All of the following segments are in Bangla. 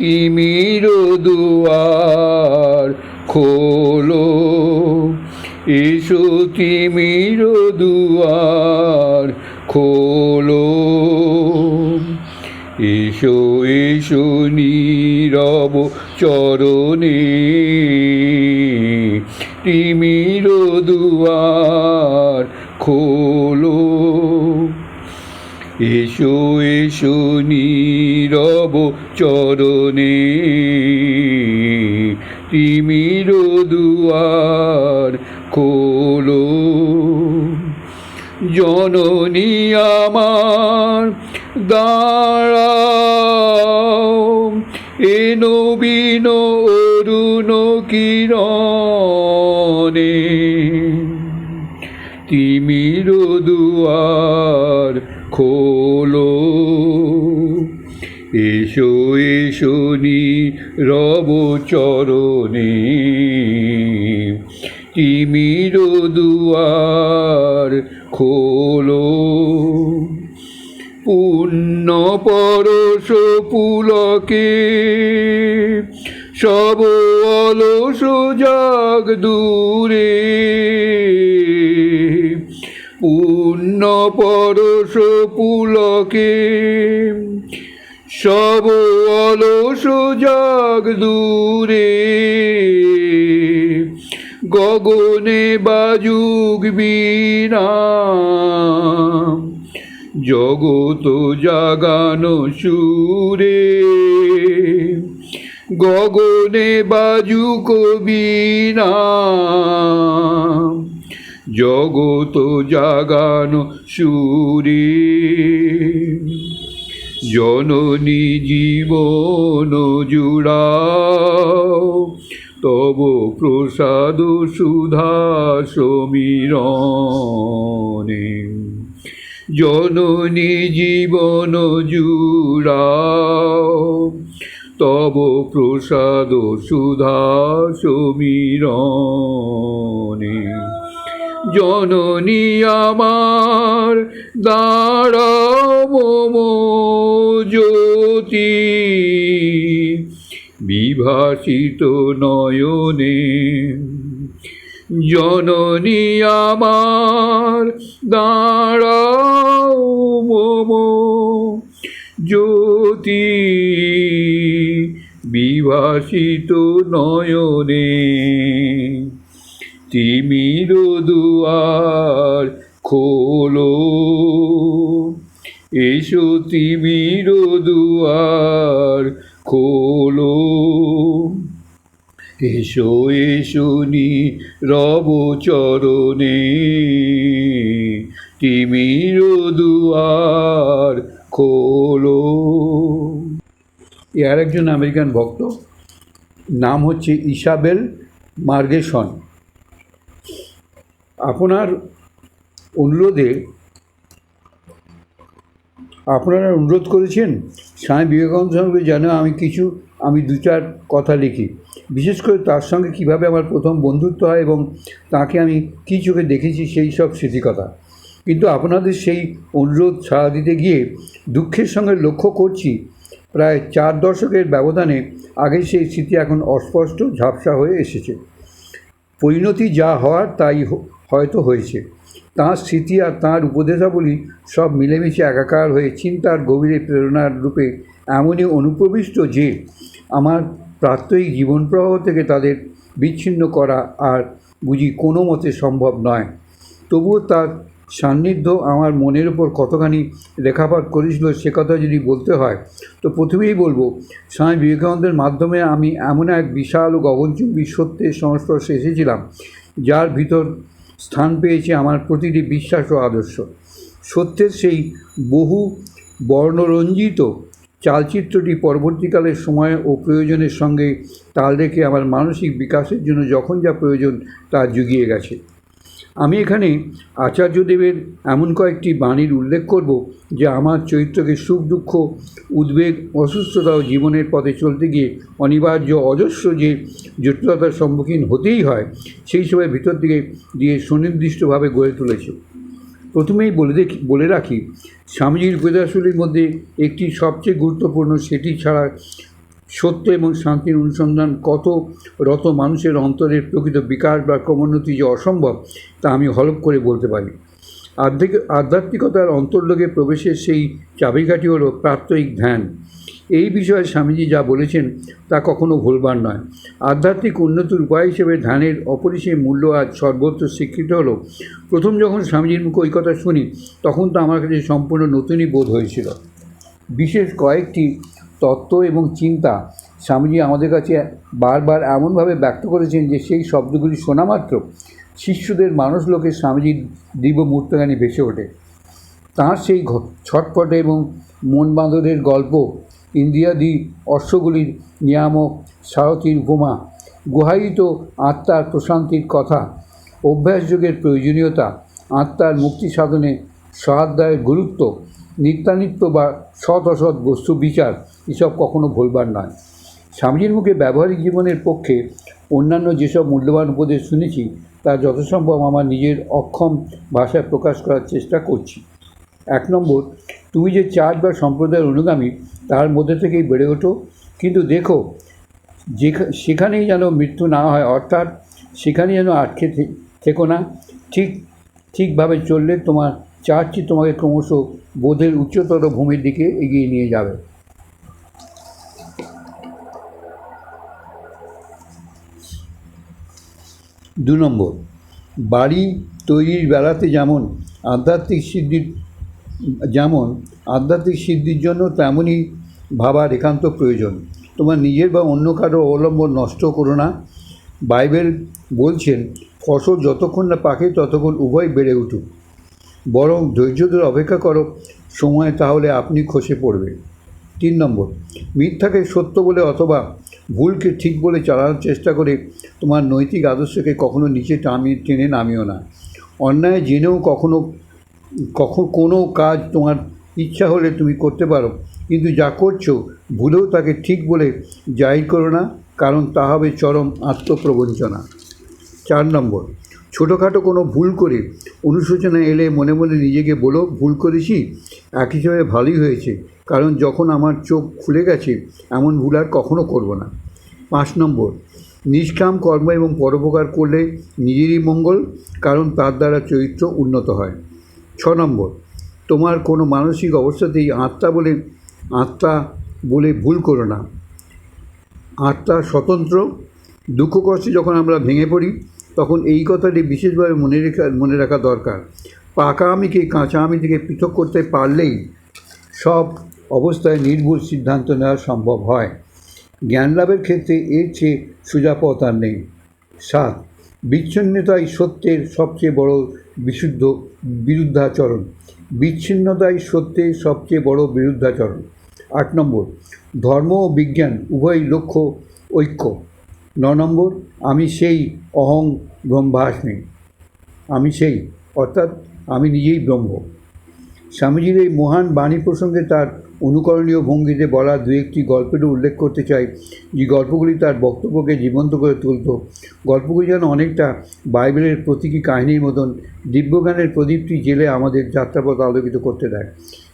তিমির দুয়ার খোলো। এসো তিমির দুয়ার খোলো। এসো এসো নীরব চরণে। তিমির দুয়ার খোলো। এসো এসো নীরব চরণে। তিমির দুয়ার খোলো। জননী আমার, দাঁড়াও। এ নবীন অরুণ কিরণে। তিমির দুয়ার খোলো। এসো এসো নি, রব চরণে। তিমির দুয়ার খোলো। পুণ্য পরশ পুলকে, সব অলস জাগ দূরে। পুণ্য পরশ পুলকে সব অলস জাগ দূরে। গগনে বাজুক বীণা জগত জাগানো সুরে। গগনে বাজু কবিনা জগত জাগানো সুরে। জননী জীবন জুড়াও, তব প্রসাদ সুধা সমীরণে। জননী জীবন জুড়াও, তব প্রসাদ সুধা সমীরণে। জননী আমার দাঁড়াও মম জ্যোতি। বিভাসিত নয়নে জননী আমার দাঁড়াও মম জ্যোতি। বিভাসিত নয়নে তিমির দুয়ার খোলো। এসো তিমির দুয়ার খোলো। এসো এসো নি রব চরণে। তিমির দুয়ার খোলো। আর একজন আমেরিকান ভক্ত, নাম হচ্ছে ইসাবেল মার্গেশন। আপনার অনুরোধে আপনারা অনুরোধ করেছেন স্বামী বিবেকানন্দ সঙ্গে যেন আমি কিছু, আমি দু চার কথা লিখি। বিশেষ করে তার সঙ্গে কীভাবে আমার প্রথম বন্ধুত্ব হয় এবং তাকে আমি কী চোখে দেখেছি সেই সব স্মৃতিকথা। কিন্তু আপনাদের সেই অনুরোধ সাড়া দিতে গিয়ে দুঃখের সঙ্গে লক্ষ্য করছি, প্রায় চার দশকের ব্যবধানে আগে সেই স্মৃতি এখন অস্পষ্ট, ঝাপসা হয়ে এসেছে। পরিণতি যা হওয়ার তাই হয়তো হয়েছে। তাঁর স্মৃতি আর তাঁর উপদেশাবলী সব মিলেমিশে একাকার হয়ে চিন্তার গভীরে প্রেরণার রূপে এমনই অনুপ্রবিষ্ট যে আমার প্রাত্যহিক জীবন প্রবাহ থেকে তাদের বিচ্ছিন্ন করা আর বুঝি কোনো মতে সম্ভব নয়। তবুও তার সান্নিধ্য আমার মনের ওপর কতখানি রেখাপাত করেছিল সে কথা যদি বলতে হয়, তো প্রথমেই বলব, স্বামী বিবেকানন্দের মাধ্যমে আমি এমন এক বিশাল ও গগনচুম্বী সত্যের সংস্পর্শে এসেছিলাম, যার ভিতর স্থান পেয়েছে আমার প্রতিটি বিশ্বাস ও আদর্শ। সত্যের সেই বহু বর্ণরঞ্জিত চালচিত্রটি পরবর্তীকালের সময় ও প্রয়োজনের সঙ্গে তাল রেখে আমার মানসিক বিকাশের জন্য যখন যা প্রয়োজন তা জুগিয়ে গেছে। আমি এখানে আচার্যদেবের এমন কয়েকটি বাণীর উল্লেখ করব যে আমার চরিত্রকে সুখ, দুঃখ, উদ্বেগ, অসুস্থতা ও জীবনের পথে চলতে গিয়ে অনিবার্য, অজস্র যে জটিলতার সম্মুখীন হতেই হয়, সেই সময় ভিতর দিকে দিয়ে সুনির্দিষ্টভাবে গড়ে তুলেছে। প্রথমেই বলে দেখি, বলে রাখি, স্বামীজির উপদেশগুলির মধ্যে একটি সবচেয়ে গুরুত্বপূর্ণ সেটি ছাড়া সত্য এবং শান্তির অনুসন্ধান কত রত মানুষের অন্তরের প্রকৃত বিকাশ বা ক্রমোন্নতি যে অসম্ভব, তা আমি হলপ করে বলতে পারি। আধ্যাত্মিক, আধ্যাত্মিকতার অন্তর্লোকে প্রবেশের সেই চাবিকাঠি হলো প্রাত্যহিক ধ্যান। এই বিষয়ে স্বামীজি যা বলেছেন, তা কখনো ভুলবার নয়। আধ্যাত্মিক উন্নতির উপায় হিসেবে ধ্যানের অপরিসীম মূল্য আজ সর্বত্র স্বীকৃত হলো। প্রথম যখন স্বামীজির মুখে ওই কথা শুনি, তখন তো আমার কাছে সম্পূর্ণ নতুনই বোধ হয়েছিল। বিশেষ কয়েকটি তত্ত্ব এবং চিন্তা স্বামীজি আমাদের কাছে বারবার এমনভাবে ব্যক্ত করেছেন যে সেই শব্দগুলি শোনা মাত্র শিষ্যদের মানুষ লোকের স্বামীজির দিব্য মূর্তগানি ভেসে ওঠে। তাঁর সেই ছটফটে এবং মন বাঁধরের গল্প ইন্দিয়াদি অশ্বগুলির নিয়ামক সারথীর উপমা, গুহায়িত আত্মার প্রশান্তির কথা, অভ্যাসযোগের প্রয়োজনীয়তা, আত্মার মুক্তি সাধনে সহাধ্যায়ের গুরুত্ব নিত্যানিত্য বা সৎ অসৎ বস্তু বিচার এসব কখনো ভুলবার নয়। স্বামীজির মুখে ব্যবহারিক জীবনের পক্ষে অন্যান্য যেসব মূল্যবান উপদেশ শুনেছি, তা যথাসম্ভব আমার নিজের অক্ষম ভাষায় প্রকাশ করার চেষ্টা করছি। এক নম্বর, তুমি যে চার্চ বা সম্প্রদায়ের অনুগামী, তার মধ্যে থেকেই বেড়ে ওঠো। কিন্তু দেখো সেখানেই যেন মৃত্যু না হয়, অর্থাৎ সেখানে যেন আটকে থেকো না। ঠিক, ঠিকভাবে চললে তোমার চার্চই তোমাকে ক্রমশ বোধের উচ্চতর ভূমির দিকে এগিয়ে নিয়ে যাবে। দু নম্বর, বাড়ি তৈরির বেলাতে যেমন আধ্যাত্মিক সিদ্ধির, যেমন আধ্যাত্মিক সিদ্ধির জন্য তেমনই ভাবার একান্ত প্রয়োজন। তোমার নিজের বা অন্য কারও অবলম্বন নষ্ট করো না। বাইবেল বলছেন, ফসল যতক্ষণ না পাকে ততক্ষণ উভয় বেড়ে উঠুক। বরং ধৈর্য ধরে অপেক্ষা করো, সময় তাহলে আপনি খসে পড়বে তিন নম্বর, মিথ্যাকে সত্য বলে অথবা ভুলকে ঠিক বলে চালানোর চেষ্টা করে তোমার নৈতিক আদর্শকে কখনো নিচে টামিয়ে টেনে নামিও না। অন্যায় জেনেও কখনো, কখন কোনো কাজ তোমার ইচ্ছা হলে তুমি করতে পারো, কিন্তু যা করছ ভুলেও তাকে ঠিক বলে জাহির করো না, কারণ তা হবে চরম আত্মপ্রবঞ্চনা। চার নম্বর ছোটোখাটো কোনো ভুল করে অনুশোচনা এলে মনে মনে নিজেকে বলো, ভুল করেছি? এক হিসাবে ভালোই হয়েছে। কারণ যখন আমার চোখ খুলে গেছে, এমন ভুল আর কখনো করব না। পাঁচ নম্বর, নিষ্কাম কর্ম এবং পরোপকার করলে নিজেরই মঙ্গল, কারণ তার দ্বারা চরিত্র উন্নত হয়। ছ নম্বর, তোমার কোনো মানসিক অবস্থাতেই আত্মা বলে আত্মা বলে ভুল করো না। আত্মা স্বতন্ত্র। দুঃখ কষ্টে যখন আমরা ভেঙে পড়ি তখন এই কথাটি বিশেষভাবে মনে রেখা, মনে রাখা দরকার। পাকা আমিকে কাঁচা আমি থেকে পৃথক করতে পারলেই সব অবস্থায় নির্ভুল সিদ্ধান্ত নেওয়া সম্ভব হয়। জ্ঞান লাভের ক্ষেত্রে এর চেয়ে সোজা পথ আর নেই। সাত, বিচ্ছিন্নতাই সত্যের সবচেয়ে বড় বিশুদ্ধ বিরুদ্ধাচরণ। বিচ্ছিন্নতাই সত্যের সবচেয়ে বড় বিরুদ্ধাচরণ। আট নম্বর, ধর্ম ও বিজ্ঞান উভয় লক্ষ্য, ঐক্য। ন নম্বর, আমি সেই অহং ব্রহ্মাস্মি আমি সেই, অর্থাৎ আমি নিজেই ব্রহ্ম। স্বামীজির এই মহান বাণী প্রসঙ্গে তার অনুকরণীয় ভঙ্গিতে বলা দু একটি গল্পেরও উল্লেখ করতে চাই, যে গল্পগুলি তার বক্তব্যকে জীবন্ত করে তুলত। গল্পগুলি যেন অনেকটা বাইবেলের প্রতীকী কাহিনীর মতন, দিব্যজ্ঞানের প্রদীপটি জেলে আমাদের যাত্রাপথ আলোকিত করতে দেয়।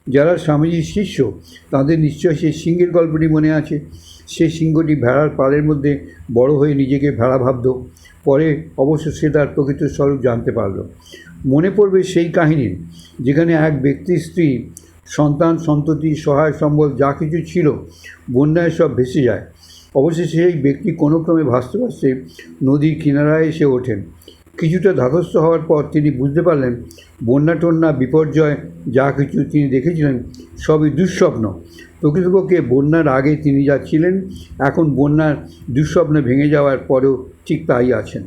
যারা স্বামীজির শিষ্য, তাদের নিশ্চয় সেই সিংহের গল্পটি মনে আছে। সে সিংহটি ভেড়ার পালের মধ্যে বড় হয়ে নিজেকে ভেড়া ভাবত। পরে অবশ্য সে তার প্রকৃত স্বরূপ জানতে পারল। মনে পড়বে সেই কাহিনীর যেখানে এক ব্যক্তির স্ত্রী, সন্তান, সন্ততি, সহায় সম্বল, যা কিছু ছিল, বন্যায় সব ভেসে যায়। অবশেষে সেই ব্যক্তি কোনো ক্রমে ভাসতে ভাসতে নদীর কিনারায় এসে ওঠেন। কিছুটা ধাতস্থ হওয়ার পর তিনি বুঝতে পারলেন, বন্যা টন্যা বিপর্যয় যা কিছু তিনি দেখেছিলেন সবই দুঃস্বপ্ন। প্রকৃতপক্ষে বন্যার আগে তিনি যাচ্ছিলেন ছিলেন, এখন বন্যার দুঃস্বপ্ন ভেঙে যাওয়ার পরেও ঠিক তাই আছেন।